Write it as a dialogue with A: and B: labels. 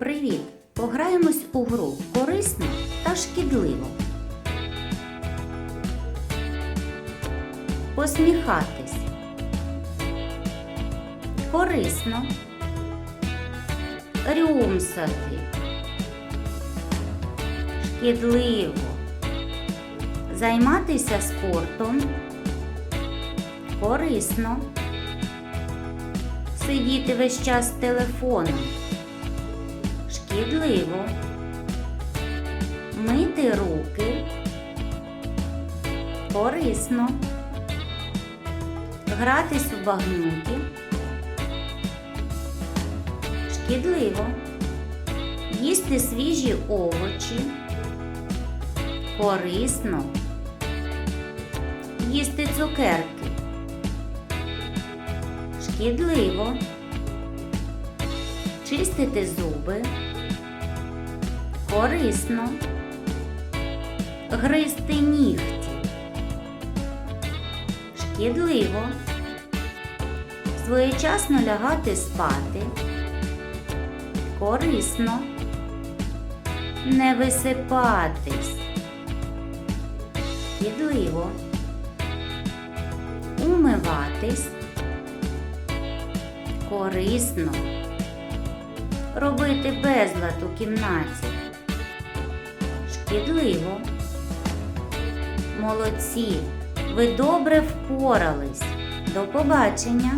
A: Привіт! Пограємось у гру корисно та шкідливо. Посміхатись. Корисно. Рюмсати. Шкідливо. Займатися спортом. Корисно. Сидіти весь час телефоном. Шкідливо. Мити руки. Корисно. Гратись в багнюки. Шкідливо. Їсти свіжі овочі. Корисно. Їсти цукерки. Шкідливо. Чистити зуби. Корисно. Гризти нігті. Шкідливо. Своєчасно лягати спати. Корисно. Не висипатись. Шкідливо. Умиватись. Корисно. Робити безлад у кімнаті. Шкідливо. Молодці. Ви добре впорались. До побачення.